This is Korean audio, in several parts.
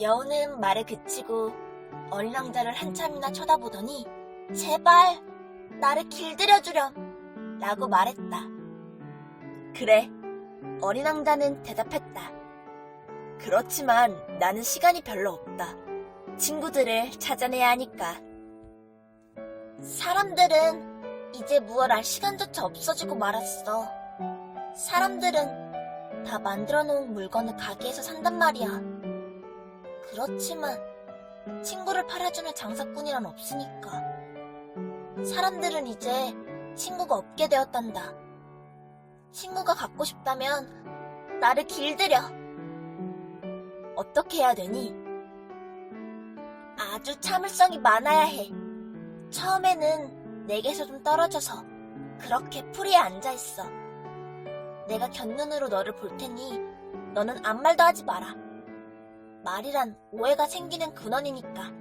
여우는 말을 그치고 왕자를 한참이나 쳐다보더니 제발 나를 길들여 주렴 라고 말했다. 그래, 어린 왕자는 대답했다. 그렇지만 나는 시간이 별로 없다. 친구들을 찾아내야 하니까. 사람들은 이제 무얼 알 시간조차 없어지고 말았어. 사람들은 다 만들어 놓은 물건을 가게에서 산단 말이야. 그렇지만 친구를 팔아주는 장사꾼이란 없으니까. 사람들은 이제 친구가 없게 되었단다. 친구가 갖고 싶다면 나를 길들여. 어떻게 해야 되니? 아주 참을성이 많아야 해. 처음에는 내게서 좀 떨어져서 그렇게 풀이에 앉아 있어. 내가 곁눈으로 너를 볼 테니 너는 아무 말도 하지 마라. 말이란 오해가 생기는 근원이니까.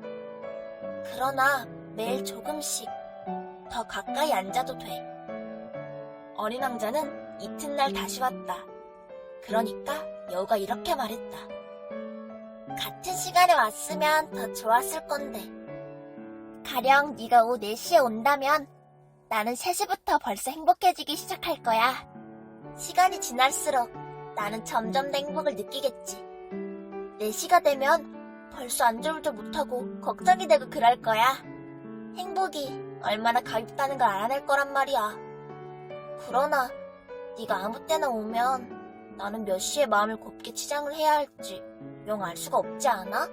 그러나 매일 조금씩 더 가까이 앉아도 돼. 어린 왕자는 이튿날 다시 왔다. 그러니까 여우가 이렇게 말했다. 같은 시간에 왔으면 더 좋았을 건데. 가령 네가 오후 4시에 온다면 나는 3시부터 벌써 행복해지기 시작할 거야. 시간이 지날수록 나는 점점 더 행복을 느끼겠지. 4시가 되면 벌써 안절부절 못하고 걱정이 되고 그럴 거야. 행복이 얼마나 가볍다는 걸 알아낼 거란 말이야. 그러나 네가 아무 때나 오면 나는 몇 시에 마음을 곱게 치장을 해야 할지 영 알 수가 없지 않아?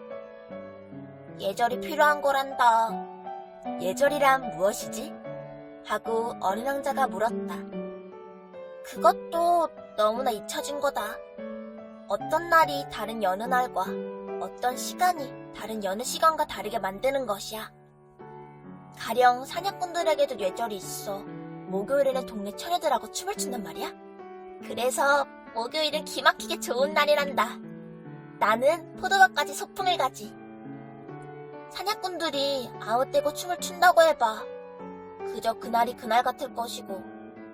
예절이 필요한 거란다. 예절이란 무엇이지? 하고 어린 왕자가 물었다. 그것도 너무나 잊혀진 거다. 어떤 날이 다른 여느 날과 어떤 시간이 다른 여느 시간과 다르게 만드는 것이야. 가령 사냥꾼들에게도 예절이 있어. 목요일에는 동네 처녀들하고 춤을 춘단 말이야. 그래서 목요일은 기막히게 좋은 날이란다. 나는 포도밭까지 소풍을 가지. 사냥꾼들이 아웃되고 춤을 춘다고 해봐. 그저 그날이 그날 같을 것이고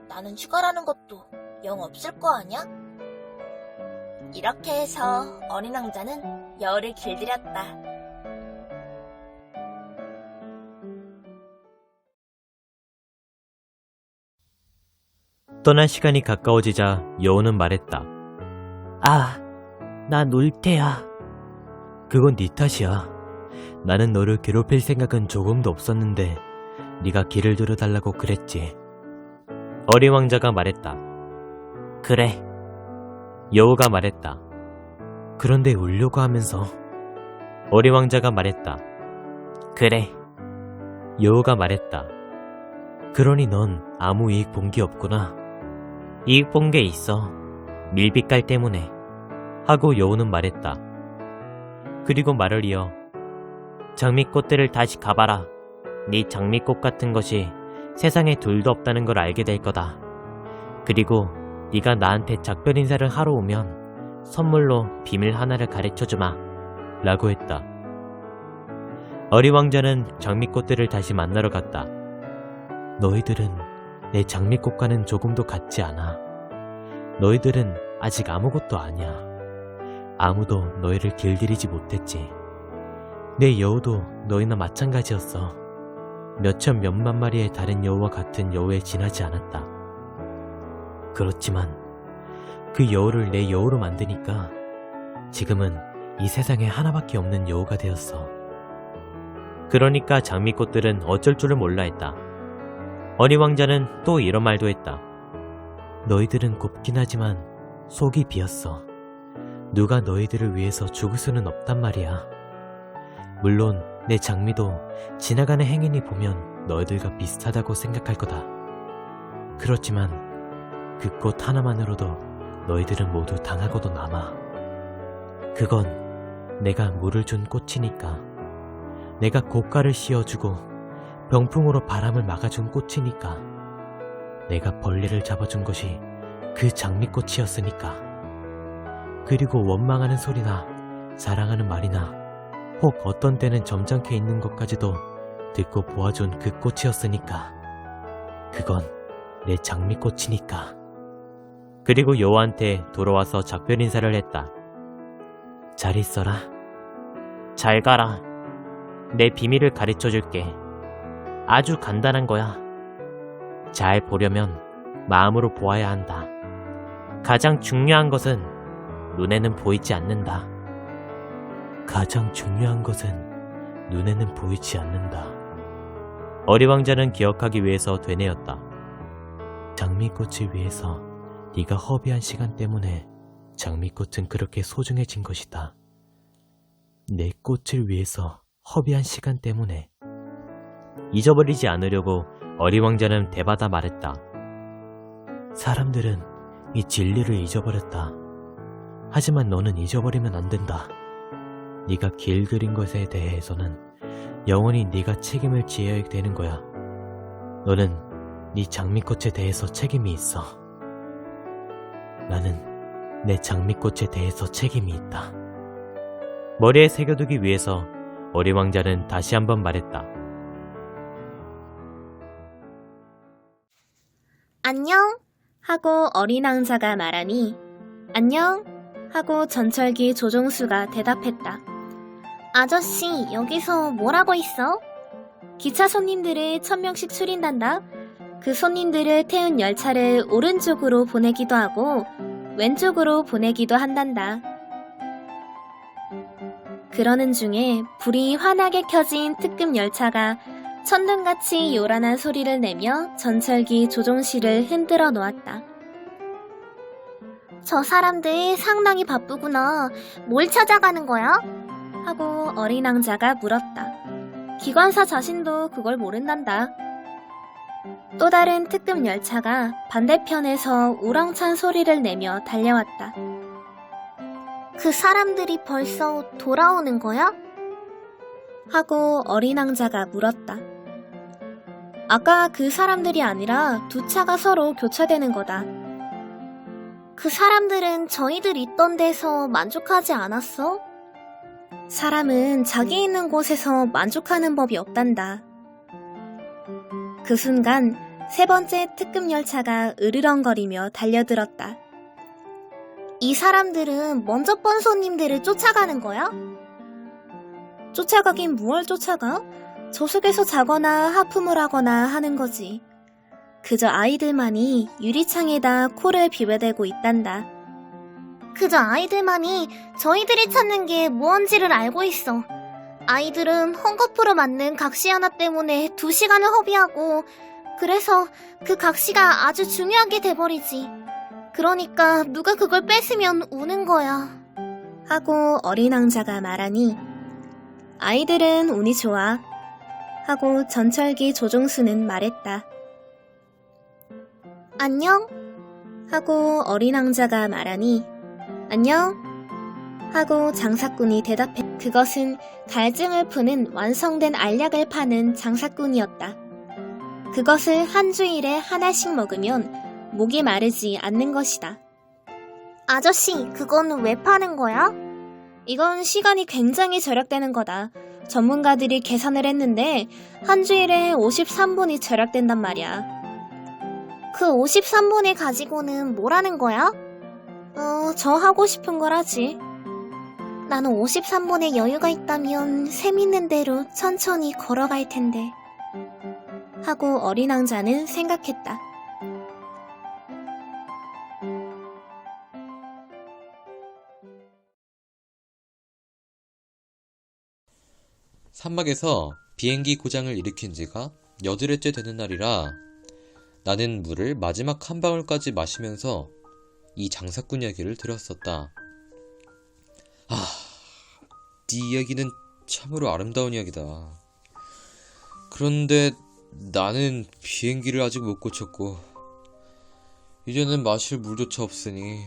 나는 휴가라는 것도 영 없을 거 아냐? 이렇게 해서 어린 왕자는 여우를 길들였다. 떠날 시간이 가까워지자 여우는 말했다. 아, 나놀 테야. 그건 네 탓이야. 나는 너를 괴롭힐 생각은 조금도 없었는데 네가 길을 들어달라고 그랬지. 어린 왕자가 말했다. 그래. 여우가 말했다. 그런데 울려고 하면서 어린 왕자가 말했다. 그래. 여우가 말했다. 그러니 넌 아무 이익 본 게 없구나. 이익 본 게 있어. 밀빛깔 때문에. 하고 여우는 말했다. 그리고 말을 이어 장미꽃들을 다시 가봐라. 네 장미꽃 같은 것이 세상에 둘도 없다는 걸 알게 될 거다. 그리고 네가 나한테 작별 인사를 하러 오면 선물로 비밀 하나를 가르쳐 주마. 라고 했다. 어린 왕자는 장미꽃들을 다시 만나러 갔다. 너희들은 내 장미꽃과는 조금도 같지 않아. 너희들은 아직 아무것도 아니야. 아무도 너희를 길들이지 못했지. 내 여우도 너희나 마찬가지였어. 몇천 몇만 마리의 다른 여우와 같은 여우에 지나지 않았다. 그렇지만 그 여우를 내 여우로 만드니까 지금은 이 세상에 하나밖에 없는 여우가 되었어. 그러니까 장미꽃들은 어쩔 줄을 몰라 했다. 어린 왕자는 또 이런 말도 했다. 너희들은 곱긴 하지만 속이 비었어. 누가 너희들을 위해서 죽을 수는 없단 말이야. 물론 내 장미도 지나가는 행인이 보면 너희들과 비슷하다고 생각할 거다. 그렇지만 그 꽃 하나만으로도 너희들은 모두 당하고도 남아. 그건 내가 물을 준 꽃이니까. 내가 고가를 씌워주고 병풍으로 바람을 막아준 꽃이니까. 내가 벌레를 잡아준 것이 그 장미꽃이었으니까. 그리고 원망하는 소리나 자랑하는 말이나 혹 어떤 때는 점잖게 있는 것까지도 듣고 보아준 그 꽃이었으니까. 그건 내 장미꽃이니까. 그리고 여우한테 돌아와서 작별 인사를 했다. 잘 있어라. 잘 가라. 내 비밀을 가르쳐 줄게. 아주 간단한 거야. 잘 보려면 마음으로 보아야 한다. 가장 중요한 것은 눈에는 보이지 않는다. 가장 중요한 것은 눈에는 보이지 않는다. 어리왕자는 기억하기 위해서 되뇌었다. 장미꽃을 위해서 네가 허비한 시간 때문에 장미꽃은 그렇게 소중해진 것이다. 내 꽃을 위해서 허비한 시간 때문에 잊어버리지 않으려고 어리왕자는 대받아 말했다. 사람들은 이 진리를 잊어버렸다. 하지만 너는 잊어버리면 안 된다. 네가 길 그린 것에 대해서는 영원히 네가 책임을 지어야 되는 거야. 너는 네 장미꽃에 대해서 책임이 있어. 나는 내 장미꽃에 대해서 책임이 있다. 머리에 새겨두기 위해서 어리 왕자는 다시 한번 말했다. 안녕? 하고 어린 왕자가 말하니 안녕? 하고 전철기 조종수가 대답했다. 아저씨, 여기서 뭘 하고 있어? 기차 손님들을 천 명씩 추린단다. 그 손님들을 태운 열차를 오른쪽으로 보내기도 하고 왼쪽으로 보내기도 한단다. 그러는 중에 불이 환하게 켜진 특급 열차가 천둥같이 요란한 소리를 내며 전철기 조종실을 흔들어 놓았다. 저 사람들 상당히 바쁘구나. 뭘 찾아가는 거야? 하고 어린 왕자가 물었다. 기관사 자신도 그걸 모른단다. 또 다른 특급 열차가 반대편에서 우렁찬 소리를 내며 달려왔다. 그 사람들이 벌써 돌아오는 거야? 하고 어린 왕자가 물었다. 아까 그 사람들이 아니라 두 차가 서로 교차되는 거다. 그 사람들은 저희들 있던 데서 만족하지 않았어? 사람은 자기 있는 곳에서 만족하는 법이 없단다. 그 순간 세 번째 특급 열차가 으르렁거리며 달려들었다. 이 사람들은 먼저 번 손님들을 쫓아가는 거야? 쫓아가긴 무얼 쫓아가? 저속에서 자거나 하품을 하거나 하는 거지. 그저 아이들만이 유리창에다 코를 비벼대고 있단다. 그저 아이들만이 저희들이 찾는 게 무언지를 알고 있어. 아이들은 헝거프로 만든 각시 하나 때문에 두 시간을 허비하고, 그래서 그 각시가 아주 중요하게 돼버리지. 그러니까 누가 그걸 뺏으면 우는 거야. 하고 어린 왕자가 말하니, 아이들은 운이 좋아. 하고 전철기 조종수는 말했다. 안녕? 하고 어린 왕자가 말하니, 안녕? 하고 장사꾼이 대답해. 그것은 갈증을 푸는 완성된 알약을 파는 장사꾼이었다. 그것을 한 주일에 하나씩 먹으면 목이 마르지 않는 것이다. 아저씨, 그건 왜 파는 거야? 이건 시간이 굉장히 절약되는 거다. 전문가들이 계산을 했는데 한 주일에 53분이 절약된단 말이야. 그 53분을 가지고는 뭘 하는 거야? 어, 저 하고 싶은 걸 하지. 나는 53분의 여유가 있다면 샘 있는 대로 천천히 걸어갈 텐데. 하고 어린 왕자는 생각했다. 산막에서 비행기 고장을 일으킨 지가 여드레째 되는 날이라 나는 물을 마지막 한 방울까지 마시면서 이 장사꾼 이야기를 들었었다. 아, 네 이야기는 참으로 아름다운 이야기다. 그런데 나는 비행기를 아직 못 고쳤고, 이제는 마실 물조차 없으니,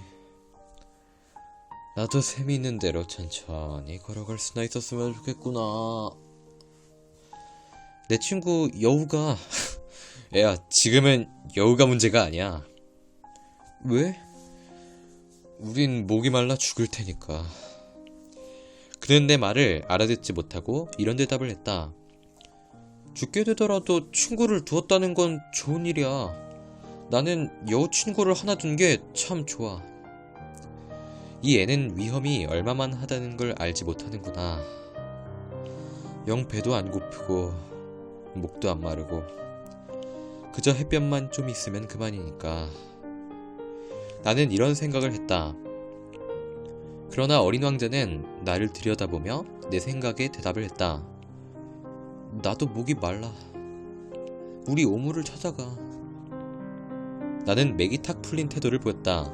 나도 셈이 있는 대로 천천히 걸어갈 수나 있었으면 좋겠구나. 내 친구 여우가, 야, 지금은 여우가 문제가 아니야. 왜? 우린 목이 말라 죽을 테니까. 그는 내 말을 알아듣지 못하고 이런 대답을 했다. 죽게 되더라도 친구를 두었다는 건 좋은 일이야. 나는 여우 친구를 하나 둔 게 참 좋아. 이 애는 위험이 얼마만 하다는 걸 알지 못하는구나. 영 배도 안 고프고 목도 안 마르고 그저 햇볕만 좀 있으면 그만이니까 나는 이런 생각을 했다. 그러나 어린 왕자는 나를 들여다보며 내 생각에 대답을 했다. 나도 목이 말라. 우리 오물을 찾아가. 나는 맥이 탁 풀린 태도를 보였다.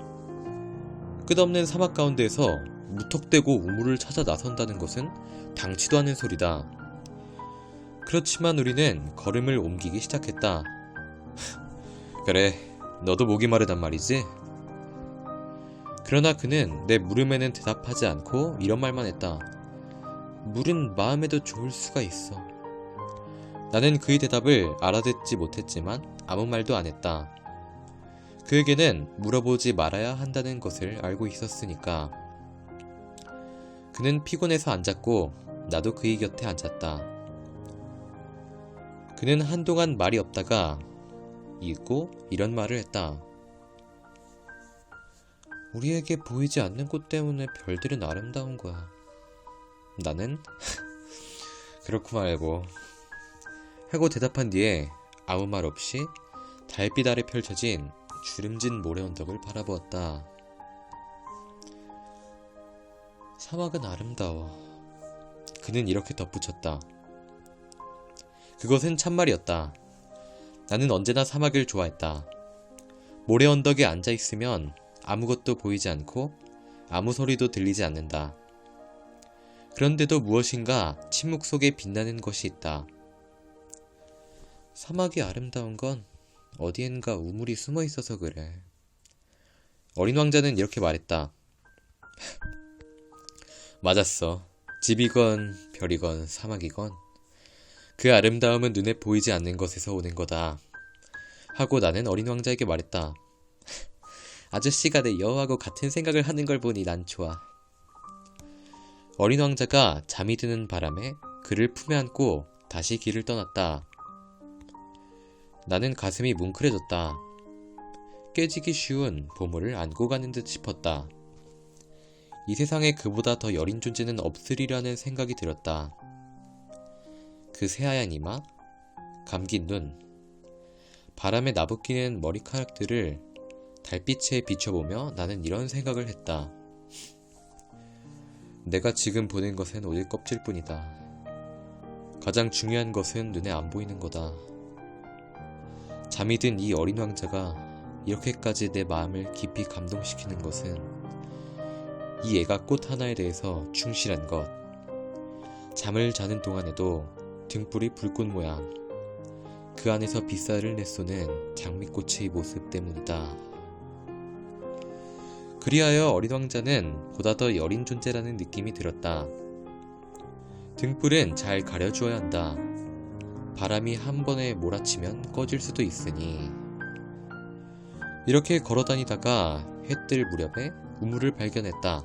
끝없는 사막 가운데에서 무턱대고 우물을 찾아 나선다는 것은 당치도 않은 소리다. 그렇지만 우리는 걸음을 옮기기 시작했다. 그래, 너도 목이 마르단 말이지? 그러나 그는 내 물음에는 대답하지 않고 이런 말만 했다. 물은 마음에도 좋을 수가 있어. 나는 그의 대답을 알아듣지 못했지만 아무 말도 안 했다. 그에게는 물어보지 말아야 한다는 것을 알고 있었으니까. 그는 피곤해서 앉았고 나도 그의 곁에 앉았다. 그는 한동안 말이 없다가 잊고 이런 말을 했다. 우리에게 보이지 않는 꽃 때문에 별들은 아름다운 거야. 나는 그렇고 말고 하고 대답한 뒤에 아무 말 없이 달빛 아래 펼쳐진 주름진 모래 언덕을 바라보았다. 사막은 아름다워. 그는 이렇게 덧붙였다. 그것은 참말이었다. 나는 언제나 사막을 좋아했다. 모래 언덕에 앉아 있으면 아무것도 보이지 않고 아무 소리도 들리지 않는다. 그런데도 무엇인가 침묵 속에 빛나는 것이 있다. 사막이 아름다운 건 어디엔가 우물이 숨어 있어서 그래. 어린 왕자는 이렇게 말했다. 맞았어. 집이건 별이건 사막이건 그 아름다움은 눈에 보이지 않는 것에서 오는 거다. 하고 나는 어린 왕자에게 말했다. 아저씨가 내 여우하고 같은 생각을 하는 걸 보니 난 좋아. 어린 왕자가 잠이 드는 바람에 그를 품에 안고 다시 길을 떠났다. 나는 가슴이 뭉클해졌다. 깨지기 쉬운 보물을 안고 가는 듯 싶었다. 이 세상에 그보다 더 여린 존재는 없으리라는 생각이 들었다. 그 새하얀 이마, 감긴 눈, 바람에 나부끼는 머리카락들을 달빛에 비춰보며 나는 이런 생각을 했다. 내가 지금 보는 것은 오직 껍질 뿐이다. 가장 중요한 것은 눈에 안 보이는 거다. 잠이 든 이 어린 왕자가 이렇게까지 내 마음을 깊이 감동시키는 것은 이 애가 꽃 하나에 대해서 충실한 것. 잠을 자는 동안에도 등불이 불꽃 모양. 그 안에서 빗살을 내쏘는 장미꽃의 모습 때문이다. 그리하여 어린 왕자는 보다 더 여린 존재라는 느낌이 들었다. 등불은 잘 가려주어야 한다. 바람이 한 번에 몰아치면 꺼질 수도 있으니. 이렇게 걸어 다니다가 해 뜰 무렵에 우물을 발견했다.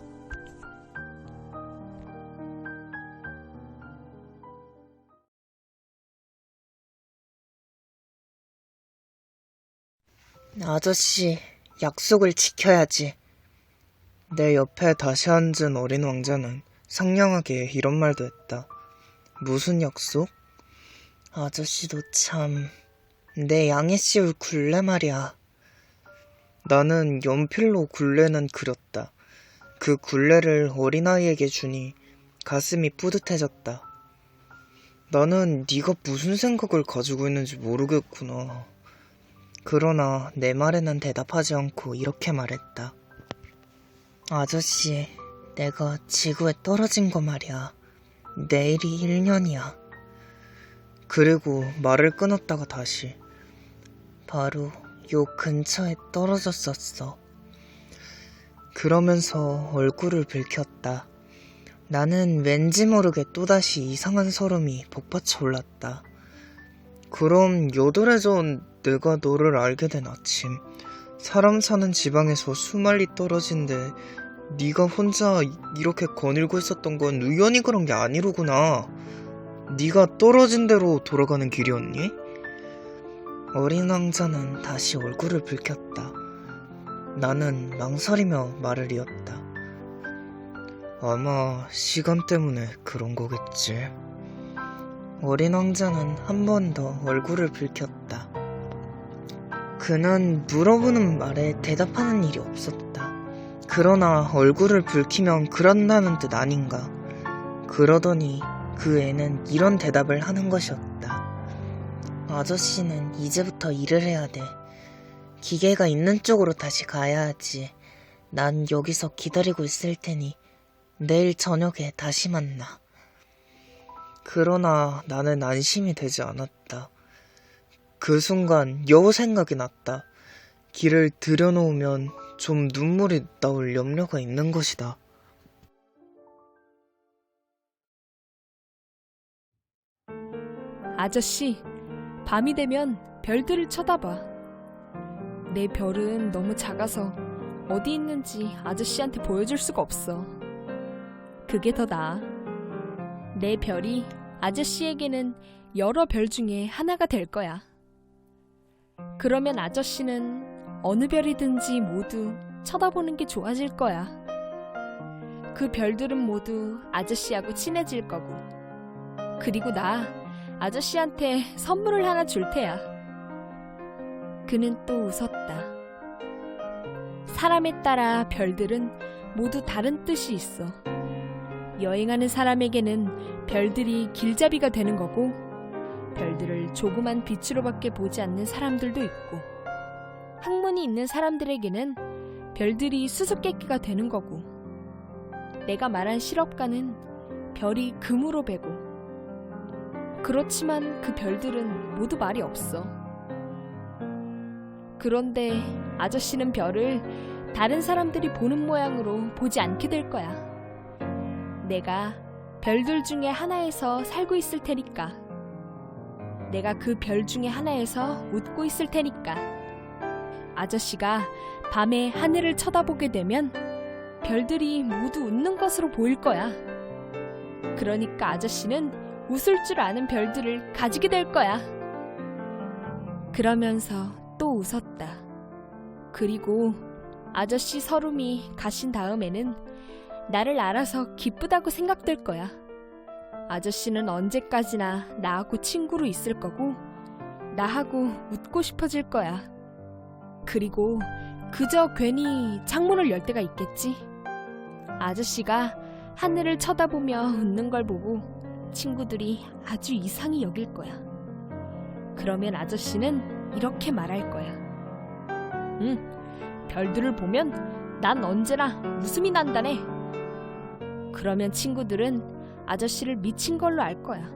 아저씨, 약속을 지켜야지. 내 옆에 다시 앉은 어린 왕자는 상냥하게 이런 말도 했다. 무슨 약속? 아저씨도 참, 내 양해 씌울 굴레 말이야. 나는 연필로 굴레는 그렸다. 그 굴레를 어린아이에게 주니 가슴이 뿌듯해졌다. 나는 네가 무슨 생각을 가지고 있는지 모르겠구나. 그러나 내 말에는 대답하지 않고 이렇게 말했다. 아저씨, 내가 지구에 떨어진 거 말이야. 내일이 1년이야. 그리고 말을 끊었다가 다시. 바로 요 근처에 떨어졌었어. 그러면서 얼굴을 붉혔다. 나는 왠지 모르게 또다시 이상한 소름이 복받쳐 올랐다. 그럼 전 내가 너를 알게 된 아침 사람 사는 지방에서 수말리 떨어진 데 네가 혼자 이렇게 거닐고 있었던 건 우연히 그런 게 아니로구나 네가 떨어진 대로 돌아가는 길이었니? 어린 왕자는 다시 얼굴을 붉혔다 나는 망설이며 말을 이었다 아마 시간 때문에 그런 거겠지 어린 왕자는 한 번 더 얼굴을 붉혔다. 그는 물어보는 말에 대답하는 일이 없었다. 그러나 얼굴을 붉히면 그런다는 뜻 아닌가. 그러더니 그 애는 이런 대답을 하는 것이었다. 아저씨는 이제부터 일을 해야 돼. 기계가 있는 쪽으로 다시 가야 하지. 난 여기서 기다리고 있을 테니 내일 저녁에 다시 만나. 그러나 나는 안심이 되지 않았다. 그 순간 여우 생각이 났다. 길을 들여놓으면 좀 눈물이 나올 염려가 있는 것이다. 아저씨, 밤이 되면 별들을 쳐다봐. 내 별은 너무 작아서 어디 있는지 아저씨한테 보여줄 수가 없어. 그게 더 나아. 내 별이 아저씨에게는 여러 별 중에 하나가 될 거야. 그러면 아저씨는 어느 별이든지 모두 쳐다보는 게 좋아질 거야. 그 별들은 모두 아저씨하고 친해질 거고. 그리고 나 아저씨한테 선물을 하나 줄 테야. 그는 또 웃었다. 사람에 따라 별들은 모두 다른 뜻이 있어. 여행하는 사람에게는 별들이 길잡이가 되는 거고, 별들을 조그만 빛으로밖에 보지 않는 사람들도 있고, 학문이 있는 사람들에게는 별들이 수수께끼가 되는 거고, 내가 말한 실업가는 별이 금으로 베고, 그렇지만 그 별들은 모두 말이 없어. 그런데 아저씨는 별을 다른 사람들이 보는 모양으로 보지 않게 될 거야. 내가 별들 중에 하나에서 살고 있을 테니까. 내가 그 별 중에 하나에서 웃고 있을 테니까. 아저씨가 밤에 하늘을 쳐다보게 되면 별들이 모두 웃는 것으로 보일 거야. 그러니까 아저씨는 웃을 줄 아는 별들을 가지게 될 거야. 그러면서 또 웃었다. 그리고 아저씨 서름이 가신 다음에는 나를 알아서 기쁘다고 생각될 거야. 아저씨는 언제까지나 나하고 친구로 있을 거고, 나하고 웃고 싶어질 거야. 그리고 그저 괜히 창문을 열 때가 있겠지. 아저씨가 하늘을 쳐다보며 웃는 걸 보고 친구들이 아주 이상히 여길 거야. 그러면 아저씨는 이렇게 말할 거야. 응, 별들을 보면 난 언제나 웃음이 난다네. 그러면 친구들은 아저씨를 미친 걸로 알 거야.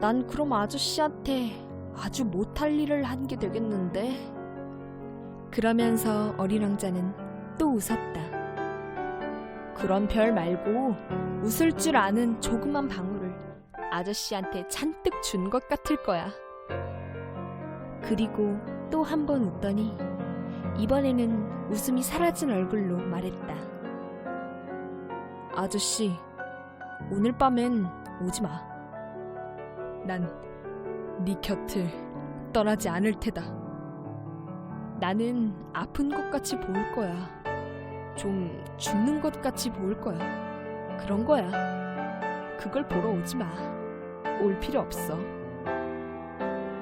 난 그럼 아저씨한테 아주 못할 일을 한 게 되겠는데? 그러면서 어린 왕자는 또 웃었다. 그런 별 말고 웃을 줄 아는 조그만 방울을 아저씨한테 잔뜩 준 것 같을 거야. 그리고 또 한 번 웃더니 이번에는 웃음이 사라진 얼굴로 말했다. 아저씨, 오늘 밤엔 오지 마. 난 네 곁을 떠나지 않을 테다. 나는 아픈 것 같이 보일 거야. 좀 죽는 것 같이 보일 거야. 그런 거야. 그걸 보러 오지 마. 올 필요 없어.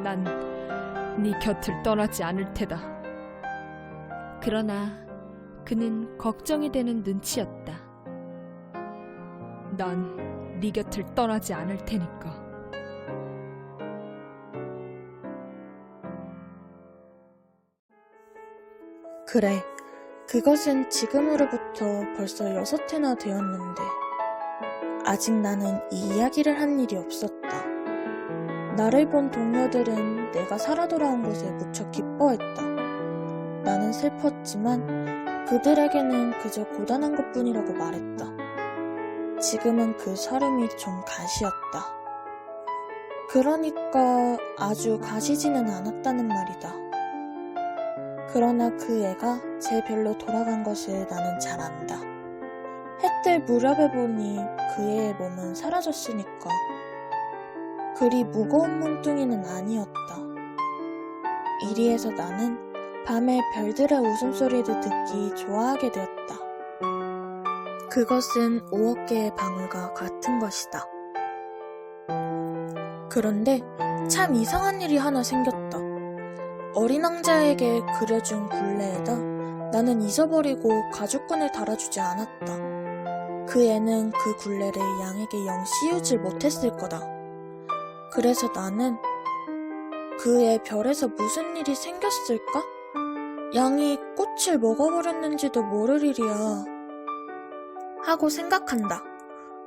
난 네 곁을 떠나지 않을 테다. 그러나 그는 걱정이 되는 눈치였다. 난 네 곁을 떠나지 않을 테니까. 그래, 그것은 지금으로부터 벌써 여섯 해나 되었는데, 아직 나는 이 이야기를 한 일이 없었다. 나를 본 동료들은 내가 살아 돌아온 것에 무척 기뻐했다. 나는 슬펐지만 그들에게는 그저 고단한 것 뿐이라고 말했다. 지금은 그 설움이 좀 가시였다. 그러니까 아주 가시지는 않았다는 말이다. 그러나 그 애가 제 별로 돌아간 것을 나는 잘 안다. 햇들 무렵에 보니 그 애의 몸은 사라졌으니까. 그리 무거운 몸뚱이는 아니었다. 이리해서 나는 밤에 별들의 웃음소리를 듣기 좋아하게 되었다. 그것은 오억 개의 방울과 같은 것이다. 그런데 참 이상한 일이 하나 생겼다. 어린 왕자에게 그려준 굴레에다 나는 잊어버리고 가죽끈을 달아주지 않았다. 그 애는 그 굴레를 양에게 영 씌우질 못했을 거다. 그래서 나는 그 애 별에서 무슨 일이 생겼을까? 양이 꽃을 먹어버렸는지도 모를 일이야. 하고 생각한다.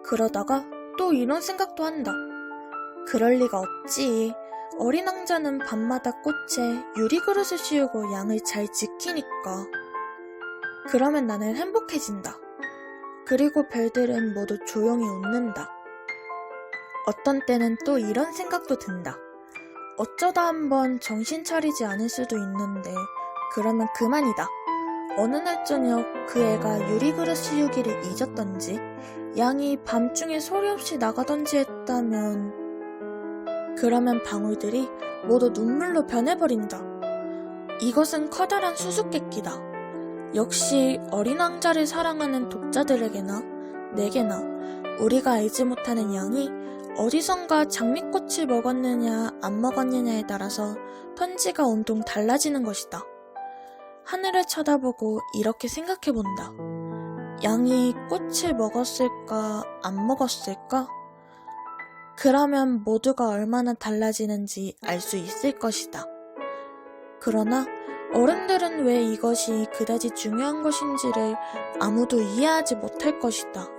그러다가 또 이런 생각도 한다. 그럴 리가 없지. 어린 왕자는 밤마다 꽃에 유리그릇을 씌우고 양을 잘 지키니까. 그러면 나는 행복해진다. 그리고 별들은 모두 조용히 웃는다. 어떤 때는 또 이런 생각도 든다. 어쩌다 한번 정신 차리지 않을 수도 있는데, 그러면 그만이다. 어느 날 저녁 그 애가 유리그릇 씌우기를 잊었던지, 양이 밤중에 소리 없이 나가던지 했다면, 그러면 방울들이 모두 눈물로 변해버린다. 이것은 커다란 수수께끼다. 역시 어린 왕자를 사랑하는 독자들에게나 내게나 우리가 알지 못하는 양이 어디선가 장미꽃을 먹었느냐 안 먹었느냐에 따라서 편지가 온통 달라지는 것이다. 하늘을 쳐다보고 이렇게 생각해 본다. 양이 꽃을 먹었을까 안 먹었을까? 그러면 모두가 얼마나 달라지는지 알 수 있을 것이다. 그러나 어른들은 왜 이것이 그다지 중요한 것인지를 아무도 이해하지 못할 것이다.